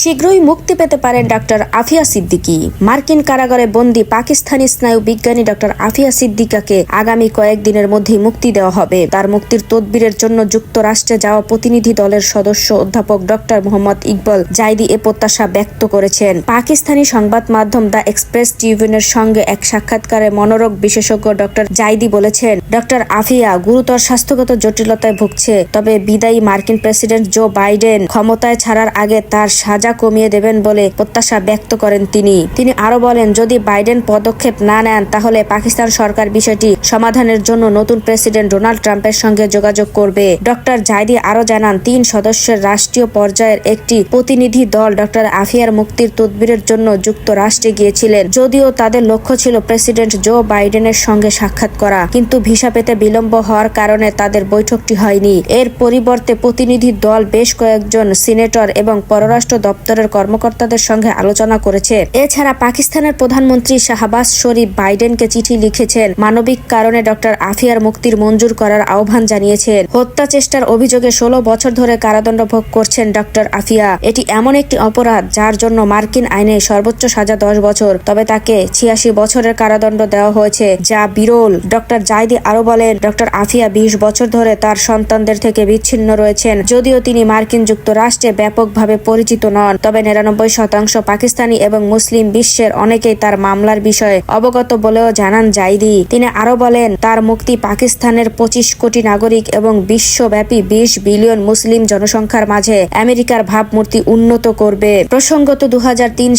শীঘ্রই মুক্তি পেতে পারেন ডক্টর আফিয়া সিদ্দিকী। মার্কিন কারাগারে বন্দী পাকিস্তানি স্নায়ু বিজ্ঞানী ডক্টর আফিয়া সিদ্দিকাকে আগামী কয়েকদিনের মধ্যেই মুক্তি দেওয়া হবে। তার মুক্তির তদবিরের জন্য যুক্তরাষ্ট্রে যাওয়া প্রতিনিধি দলের সদস্য অধ্যাপক ডক্টর মোহাম্মদ ইকবল জাইদি এ প্রত্যাশা ব্যক্ত করেছেন। পাকিস্তানি সংবাদ মাধ্যম দ্য এক্সপ্রেস ট্রিবিউনের সঙ্গে এক সাক্ষাৎকারে মনোরোগ বিশেষজ্ঞ ডক্টর জাইদি বলেছেন, ডক্টর আফিয়া গুরুতর স্বাস্থ্যগত জটিলতায় ভুগছে, তবে বিদায়ী মার্কিন প্রেসিডেন্ট জো বাইডেন ক্ষমতায় ছাড়ার আগে তার সাজা কমিয়ে দেবেন বলে প্রত্যাশা ব্যক্ত করেন তিনি। তিনি আরও বলেন, যদি বাইডেন পদক্ষেপ না নেন, তাহলে পাকিস্তান সরকার বিষয়টি সমাধানের জন্য নতুন প্রেসিডেন্ট ডোনাল্ড ট্রাম্পের সঙ্গে যোগাযোগ করবে। ডক্টর জাইদি আরও জানান, তিন সদস্যের রাষ্ট্রীয় পর্যায়ের একটি প্রতিনিধি দল ডক্টর আফিয়ার মুক্তির তদবিরের জন্য যুক্তরাষ্ট্রে গিয়েছিলেন। যদিও তাদের লক্ষ্য ছিল প্রেসিডেন্ট জো বাইডেনের সঙ্গে সাক্ষাৎ করা, কিন্তু ভিসা পেতে বিলম্ব হওয়ার কারণে তাদের বৈঠকটি হয়নি। এর পরিবর্তে প্রতিনিধি দল বেশ কয়েকজন সিনেটর এবং পররাষ্ট্র দপ্তরের কর্মকর্তাদের সঙ্গে আলোচনা করেছে। এছাড়া পাকিস্তানের প্রধানমন্ত্রী শাহবাজ শরীফ বাইডেনকে চিঠি লিখেছেন। মানবিক কারণে ডক্টর আফিয়ার মুক্তির মঞ্জুর করার আহ্বান জানিয়েছেন। হত্যা চেষ্টার অভিযোগে ষোলো বছর ধরে কারাদণ্ড ভোগ করছেন ডক্টর আফিয়া। এটি এমন একটি অপরাধ যার জন্য মার্কিন আইনে সর্বোচ্চ সাজা দশ বছর। তবে তাকে ছিয়াশি বছরের কারাদণ্ড দেওয়া হয়েছে, যা বিরল। ডক্টর জাইদি আরও বলেন ডক্টর আফিয়া বিশ বছর ধরে তার সন্তানদের থেকে বিচ্ছিন্ন রয়েছেন। যদিও তিনি মার্কিন যুক্তরাষ্ট্রে ব্যাপকভাবে পরিচিত নন। তবে নিরানব্বই শতাংশ পাকিস্তানি এবং মুসলিম বিশ্বের অনেকেই তার মামলার বিষয়ে অবগত বলেও জানান জাইদি। তিনি আরও বলেন, তার মুক্তি পাকিস্তানের পঁচিশ কোটি নাগরিক এবং বিশ্বব্যাপী বিশ বিলিয়ন মুসলিম জনসংখ্যার মাঝে আমেরিকার ভাবমূর্তি উন্নত করবে। প্রসঙ্গত দু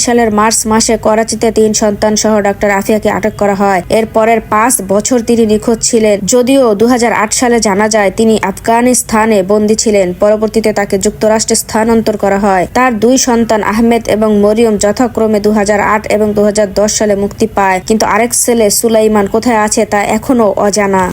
সালের মার্চ মাসে করাচিতে তিন সন্তান সহ ডক্টর আফিয়াকে আটক করা হয়। এর পরের পাঁচ বছর তিনি নিখোঁজ ছিলেন। যদিও দু হাজার আট সালে জানা যায়, তিনি আফগানিস্তানে বন্দী ছিলেন। পরবর্তীতে তাকে যুক্তরাষ্ট্রে স্থানান্তর করা হয়। তার দুই সন্তান আহমেদ এবং মরিয়ম যথাক্রমে দু হাজার আট এবং দু হাজার দশ সালে মুক্তি পায়। কিন্তু আরেক ছেলে সুলাইমান কোথায় আছে তা এখনও অজানা।